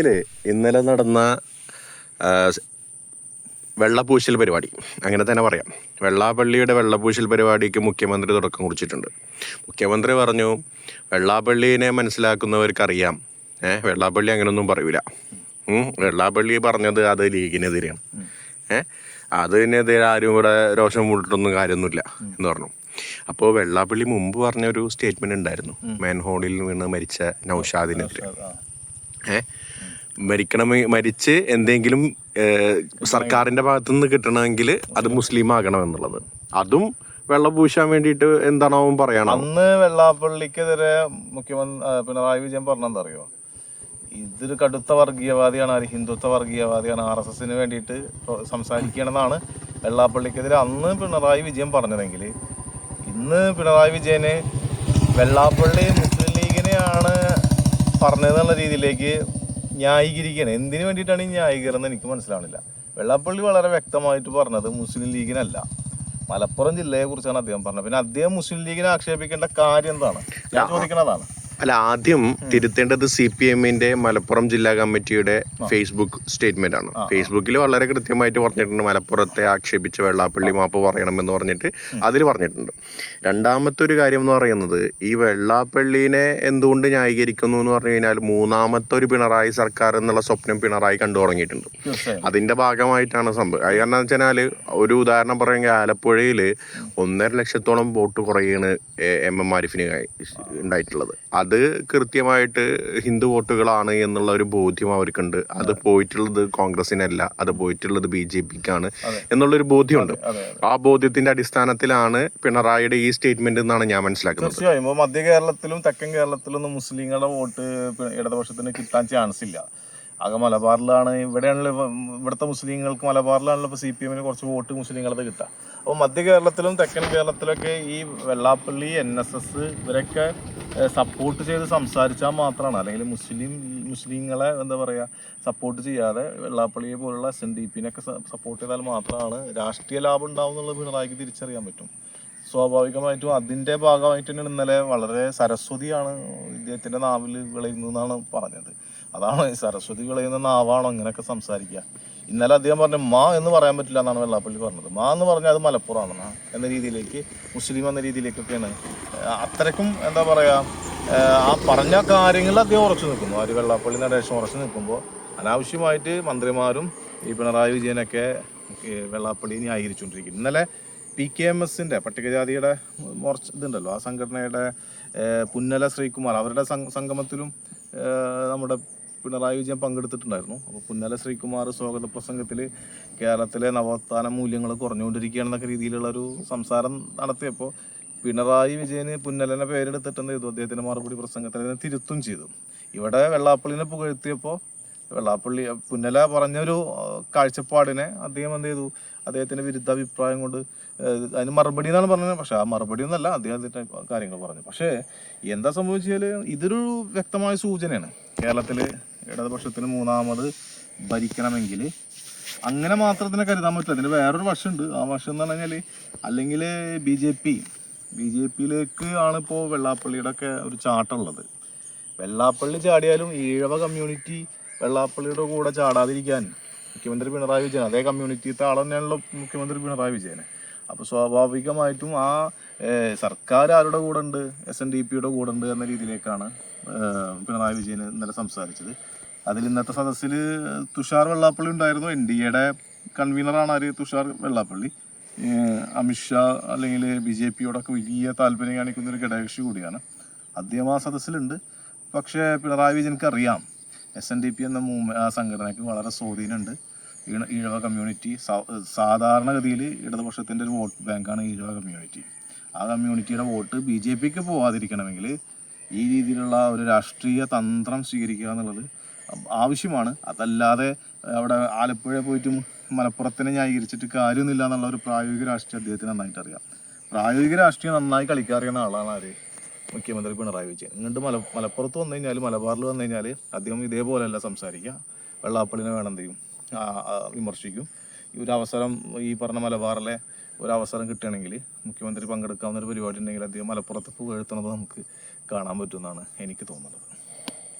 ഇന്നലെ നടന്ന വെള്ളപൂശൽ പരിപാടി. അങ്ങനെ തന്നെ പറയാം. വെള്ളാപ്പള്ളിയുടെ വെള്ളപൂശൽ പരിപാടിക്ക് മുഖ്യമന്ത്രി തുടക്കം കുറിച്ചിട്ടുണ്ട്. മുഖ്യമന്ത്രി പറഞ്ഞു വെള്ളാപ്പള്ളിനെ മനസ്സിലാക്കുന്നവർക്കറിയാം. ഏഹ് വെള്ളാപ്പള്ളി അങ്ങനെയൊന്നും പറയൂല. വെള്ളാപ്പള്ളി പറഞ്ഞത് അത് ലീഗിനെതിരെയാണ്. ഏഹ് അതിനെതിരെ ആരും ഇവിടെ രോഷം കൂട്ടിട്ടൊന്നും കാര്യമൊന്നുമില്ല എന്ന് പറഞ്ഞു. അപ്പോൾ വെള്ളാപ്പള്ളി മുമ്പ് പറഞ്ഞ ഒരു സ്റ്റേറ്റ്മെന്റ് ഉണ്ടായിരുന്നു. മാൻഹോളിൽ വീണ് മരിച്ച നൗഷാദിനെതിരെ. ഏ മരിക്കണം മരിച്ച് എന്തെങ്കിലും സർക്കാരിന്റെ ഭാഗത്തു നിന്ന് കിട്ടണമെങ്കിൽ അത് മുസ്ലിം ആകണം എന്നുള്ളത് അതും വെള്ളം പൂശാൻ വേണ്ടിയിട്ട് എന്താണോ പറയണം. അന്ന് വെള്ളാപ്പള്ളിക്കെതിരെ മുഖ്യമന്ത്രി പിണറായി വിജയൻ പറഞ്ഞെന്താ അറിയോ ഇതൊരു കടുത്ത വർഗീയവാദിയാണ് ആര് ഹിന്ദുത്വ വർഗീയവാദിയാണ് ആർ എസ് എസിന് വേണ്ടിയിട്ട് സംസാരിക്കണമെന്നാണ് വെള്ളാപ്പള്ളിക്കെതിരെ അന്ന് പിണറായി വിജയൻ പറഞ്ഞതെങ്കിൽ ഇന്ന് പിണറായി വിജയന് വെള്ളാപ്പള്ളി മുസ്ലിം ലീഗിനെയാണ് പറഞ്ഞതെന്നുള്ള രീതിയിലേക്ക് ന്യായീകരിക്കുകയാണ് എന്തിനു വേണ്ടിയിട്ടാണ് ഈ ന്യായീകരണം എനിക്ക് മനസ്സിലാവണില്ല. വെള്ളാപ്പള്ളി വളരെ വ്യക്തമായിട്ട് പറഞ്ഞത് മുസ്ലിം ലീഗിനല്ല. മലപ്പുറം ജില്ലയെ കുറിച്ചാണ് അദ്ദേഹം പറഞ്ഞത്. പിന്നെ അദ്ദേഹം മുസ്ലിം ലീഗിനെ ആക്ഷേപിക്കേണ്ട കാര്യം എന്താണ്? ചോദിക്കുന്നതാണ് അല്ല ആദ്യം തിരുത്തേണ്ടത് സി പി എമ്മിന്റെ മലപ്പുറം ജില്ലാ കമ്മിറ്റിയുടെ ഫേസ്ബുക്ക് സ്റ്റേറ്റ്മെന്റ് ആണ്. ഫേസ്ബുക്കിൽ വളരെ കൃത്യമായിട്ട് പറഞ്ഞിട്ടുണ്ട്. മലപ്പുറത്തെ ആക്ഷേപിച്ച വെള്ളാപ്പള്ളി മാപ്പ് പറയണമെന്ന് പറഞ്ഞിട്ട് അതിൽ പറഞ്ഞിട്ടുണ്ട്. രണ്ടാമത്തെ ഒരു കാര്യം എന്ന് പറയുന്നത് ഈ വെള്ളാപ്പള്ളിനെ എന്തുകൊണ്ട് ന്യായീകരിക്കുന്നു എന്ന് പറഞ്ഞു കഴിഞ്ഞാൽ മൂന്നാമത്തെ ഒരു പിണറായി സർക്കാർ എന്നുള്ള സ്വപ്നം പിണറായി കണ്ടു തുടങ്ങിയിട്ടുണ്ട്. അതിന്റെ ഭാഗമായിട്ടാണ് സംഭവം. അത് കാരണം വെച്ചാൽ ഒരു ഉദാഹരണം പറയുമെങ്കിൽ ആലപ്പുഴയിൽ ഒന്നര ലക്ഷത്തോളം വോട്ട് കുറയാണ് എം എം ആരിഫിന് ഉണ്ടായിട്ടുള്ളത്. അത് കൃത്യമായിട്ട് ഹിന്ദു വോട്ടുകളാണ് എന്നുള്ള ഒരു ബോധ്യം അവർക്കുണ്ട്. അത് പോയിട്ടുള്ളത് കോൺഗ്രസിനല്ല അത് പോയിട്ടുള്ളത് ബി ജെ പിക്കാണ് എന്നുള്ളൊരു ബോധ്യമുണ്ട്. ആ ബോധ്യത്തിന്റെ അടിസ്ഥാനത്തിലാണ് പിണറായിയുടെ ഈ സ്റ്റേറ്റ്മെന്റ് എന്നാണ് ഞാൻ മനസ്സിലാക്കുന്നത്. തീർച്ചയായും. മധ്യ കേരളത്തിലും തെക്കൻ കേരളത്തിലൊന്നും മുസ്ലിങ്ങളുടെ വോട്ട് ഇടതുപക്ഷത്തിന് കിട്ടാൻ ചാൻസ് ഇല്ല. ആകെ മലബാറിലാണ് ഇവിടെയാണല്ലോ ഇപ്പൊ ഇവിടുത്തെ മുസ്ലിങ്ങൾക്ക് മലബാറിലാണല്ലോ ഇപ്പോൾ സി പി എമ്മിന് കുറച്ച് വോട്ട് മുസ്ലിങ്ങളത് കിട്ടുക അപ്പോൾ മധ്യ കേരളത്തിലും തെക്കൻ കേരളത്തിലൊക്കെ ഈ വെള്ളാപ്പള്ളി എൻ എസ് എസ് ഇവരൊക്കെ സപ്പോർട്ട് ചെയ്ത് സംസാരിച്ചാൽ മാത്രമാണ്. അല്ലെങ്കിൽ മുസ്ലിം മുസ്ലിങ്ങളെ എന്താ പറയുക സപ്പോർട്ട് ചെയ്യാതെ വെള്ളാപ്പള്ളിയെ പോലുള്ള എസ് എൻ ഡി പിന്നൊക്കെ സപ്പോർട്ട് ചെയ്താൽ മാത്രമാണ് രാഷ്ട്രീയ ലാഭം ഉണ്ടാവും എന്നുള്ളത് പിണറായിക്ക് തിരിച്ചറിയാൻ പറ്റും. സ്വാഭാവികമായിട്ടും അതിന്റെ ഭാഗമായിട്ട് തന്നെയാണ് ഇന്നലെ വളരെ സരസ്വതിയാണ് ഇദ്ദേഹത്തിന്റെ നാവിൽ വിളയുന്നതെന്നാണ് പറഞ്ഞത്. അതാണ് സരസ്വതി വിളയുന്ന നാവാണോ ഇങ്ങനെയൊക്കെ സംസാരിക്കുക. ഇന്നലെ അദ്ദേഹം പറഞ്ഞു മാ എന്ന് പറയാൻ പറ്റില്ല എന്നാണ് വെള്ളാപ്പള്ളി പറഞ്ഞത്. മാ എന്ന് പറഞ്ഞാൽ അത് മലപ്പുറമാണ് എന്ന രീതിയിലേക്ക് മുസ്ലിം എന്ന രീതിയിലേക്കൊക്കെയാണ്. അത്രയ്ക്കും എന്താ പറയുക ആ, പറഞ്ഞ കാര്യങ്ങൾ അദ്ദേഹം ഉറച്ചു നിൽക്കുന്നു. ആര് വെള്ളാപ്പള്ളി നടേശം ഉറച്ചു നിൽക്കുമ്പോൾ അനാവശ്യമായിട്ട് മന്ത്രിമാരും ഈ പിണറായി വിജയനൊക്കെ വെള്ളാപ്പള്ളി ന്യായീകരിച്ചുകൊണ്ടിരിക്കുന്നു ഇന്നലെ പി കെ എം എസിന്റെ പട്ടികജാതിയുടെ മോർച്ച ഇതുണ്ടല്ലോ. ആ സംഘടനയുടെ പുന്നല ശ്രീകുമാർ അവരുടെ സംഗമത്തിലും നമ്മുടെ പിണറായി വിജയൻ പങ്കെടുത്തിട്ടുണ്ടായിരുന്നു. അപ്പോൾ പുന്നല ശ്രീകുമാർ സ്വാഗത പ്രസംഗത്തിൽ കേരളത്തിലെ നവോത്ഥാന മൂല്യങ്ങൾ കുറഞ്ഞുകൊണ്ടിരിക്കുകയാണെന്നൊക്കെ രീതിയിലുള്ള ഒരു സംസാരം നടത്തിയപ്പോൾ പിണറായി വിജയന് പുന്നലനെ പേരെടുത്തിട്ടുണ്ട് ചെയ്തു? അദ്ദേഹത്തിന്റെ മറുപടി പ്രസംഗത്തിൽ അതിനെ തിരുത്തും ചെയ്തു. ഇവിടെ വെള്ളാപ്പള്ളിനെ പുകഴ്ത്തിയപ്പോൾ വെള്ളാപ്പള്ളി പുന്നല പറഞ്ഞൊരു കാഴ്ചപ്പാടിനെ അദ്ദേഹം എന്ത് ചെയ്തു? അദ്ദേഹത്തിന്റെ വിരുദ്ധ അഭിപ്രായം കൊണ്ട് അതിന് മറുപടി എന്നാണ് പറഞ്ഞത്. പക്ഷെ ആ മറുപടി ഒന്നല്ല അദ്ദേഹത്തിന്റെ കാര്യങ്ങൾ പറഞ്ഞു. പക്ഷേ എന്താ സംഭവിച്ചാൽ ഇതൊരു വ്യക്തമായ സൂചനയാണ്. കേരളത്തിൽ ഇടതുപക്ഷത്തിന് മൂന്നാമത് ഭരിക്കണമെങ്കിൽ അങ്ങനെ മാത്രത്തിനെ കരുതാൻ പറ്റില്ല. അതിന് വേറൊരു വശമുണ്ട്. ആ വശം എന്ന് പറഞ്ഞു കഴിഞ്ഞാൽ അല്ലെങ്കിൽ B J P B J പിയിലേക്ക് ആണ് ഇപ്പോൾ വെള്ളാപ്പള്ളിയുടെ ഒക്കെ ഒരു ചാട്ടമുള്ളത് വെള്ളാപ്പള്ളി ചാടിയാലും ഈഴവ കമ്മ്യൂണിറ്റി വെള്ളാപ്പള്ളിയുടെ കൂടെ ചാടാതിരിക്കാൻ മുഖ്യമന്ത്രി പിണറായി വിജയൻ അതേ കമ്മ്യൂണിറ്റിയിലത്തെ ആൾ തന്നെയാണല്ലോ മുഖ്യമന്ത്രി പിണറായി വിജയൻ അപ്പോൾ സ്വാഭാവികമായിട്ടും ആ സർക്കാർ ആരുടെ കൂടെ ഉണ്ട്? എസ് എൻ ഡി പിയുടെ കൂടെ ഉണ്ട് എന്ന രീതിയിലേക്കാണ് പിണറായി വിജയൻ ഇന്നലെ സംസാരിച്ചത്. അതിൽ ഇന്നത്തെ സദസ്സിൽ തുഷാർ വെള്ളാപ്പള്ളി ഉണ്ടായിരുന്നു. എൻ ഡി എയുടെ കൺവീനറാണ് ആര്? തുഷാർ വെള്ളാപ്പള്ളി. അമിത്ഷാ അല്ലെങ്കിൽ ബി ജെ പിയോടൊക്കെ വലിയ താല്പര്യം കാണിക്കുന്ന ഒരു ഘടകകക്ഷി കൂടിയാണ്. അദ്ദേഹം ആ സദസ്സിലുണ്ട്. പക്ഷേ പിണറായി വിജയൻക്ക് അറിയാം എസ് എൻ ഡി പി എന്ന മൂവ്മെ ആ സംഘടനയ്ക്ക് വളരെ സ്വാധീനമുണ്ട്. ഈഴ- ഈഴവ കമ്മ്യൂണിറ്റി സാധാരണഗതിയിൽ ഇടതുപക്ഷത്തിന്റെ ഒരു വോട്ട് ബാങ്കാണ് ഈഴവ കമ്മ്യൂണിറ്റി ആ കമ്മ്യൂണിറ്റിയുടെ വോട്ട് ബി ജെ പിക്ക് പോവാതിരിക്കണമെങ്കിൽ ഈ രീതിയിലുള്ള ഒരു രാഷ്ട്രീയ തന്ത്രം സ്വീകരിക്കുക എന്നുള്ളത് ആവശ്യമാണ്. അതല്ലാതെ അവിടെ ആലപ്പുഴ പോയിട്ടും മലപ്പുറത്തിനെ ന്യായീകരിച്ചിട്ട് കാര്യമൊന്നുമില്ല എന്നുള്ള ഒരു പ്രായോഗിക രാഷ്ട്രീയം അദ്ദേഹത്തിന് നന്നായിട്ട് അറിയാം പ്രായോഗിക രാഷ്ട്രീയം നന്നായി കളിക്കാറിയുന്ന ആളാണ് ആര്? മുഖ്യമന്ത്രി പിണറായി വിജയൻ. ഇങ്ങോട്ട് മല മലപ്പുറത്ത് വന്നു കഴിഞ്ഞാൽ മലബാറിൽ വന്നു കഴിഞ്ഞാൽ അദ്ദേഹം ഇതേപോലെയല്ല സംസാരിക്കുക. വെള്ളാപ്പള്ളിനെ വേണം ചെയ്യും? വിമർശിക്കും. ഈ ഒരു അവസരം ഈ പറഞ്ഞ മലബാറിലെ ഒരു അവസരം കിട്ടുകയാണെങ്കിൽ മുഖ്യമന്ത്രി പങ്കെടുക്കാവുന്ന ഒരു പരിപാടി ഉണ്ടെങ്കിൽ അദ്ദേഹം മലപ്പുറത്ത് പുകഴ്ത്തുന്നത് നമുക്ക് കാണാൻ പറ്റുമെന്നാണ് എനിക്ക് തോന്നുന്നത്.